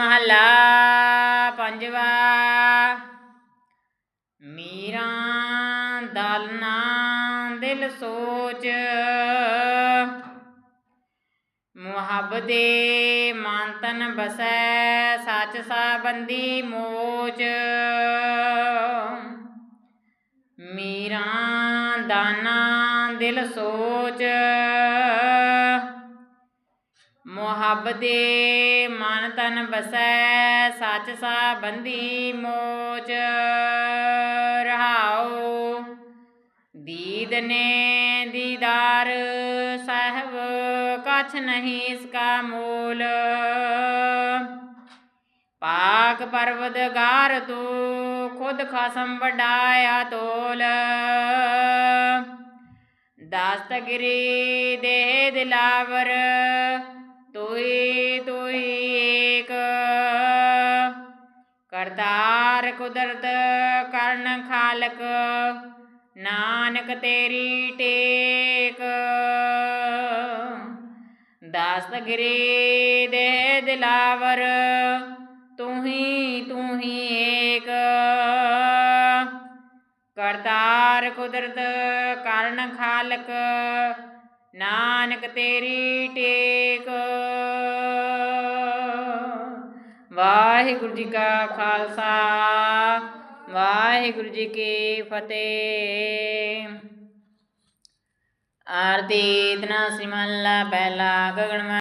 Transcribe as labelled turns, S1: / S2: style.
S1: ਮਹਲਾ ਪੰਜਵਾ। ਮੀਰਾਂ ਦਾਲਨਾ ਦਿਲ ਸੋਚ। ਮੁਹੱਬਦੇ ਮਨ ਤਨ ਬਸੈ ਸੱਚ ਸਾਬੰਦੀ ਮੋਚ। ਮੀਰਾਂ ਦਾਨਾ ਦਿਲ ਸੋਚ। ਮੁਹੱਬਦੇ ਮਨ ਤਨ ਬਸੈ ਸੱਚ ਸਾਬੰਦੀ ਮੋਚ ਰਹਾਉ। ਦੀਦ ਨੇ ਦੀਦਾਰ ਸਾਹਿਬ, ਕਛ ਨਹੀਂ ਇਸਕਾ ਮੂਲ। ਪਾਕ ਪਰਵਦਗਾਰ ਤੂੰ, ਖੁਦ ਖਸਮ ਵਡਾਇਆ ਤੋਲ। ਦਸਤਗਿਰੀ ਦੇ ਦਿਲਾਵਰ ਕਰਤਾਰ ਕੁਦਰਤ ਕਰਨ ਖਾਲਕ, ਨਾਨਕ ਤੇਰੀ ਟੇਕ। ਦਸਤਗਿਰੀ ਦੇ ਦਿਲਾਵਰ, ਤੂੰ ਹੀ ਤੂੰ ਹੀ ਏਕ। ਕਰਤਾਰ ਕੁਦਰਤ ਕਰਨ ਖਾਲਕ, ਨਾਨਕ ਤੇਰੀ ਟੇਕ। ਵਾਹਿਗੁਰੂ ਜੀ ਕਾ ਖਾਲਸਾ ਵਾਹਿਗੁਰੂ ਜੀ ਕੀ ਫਤਿਹ। ਆਰਤੀ ਇਤਨਾ ਸਿਮਲਾ ਪਹਿਲਾ ਗਗਨ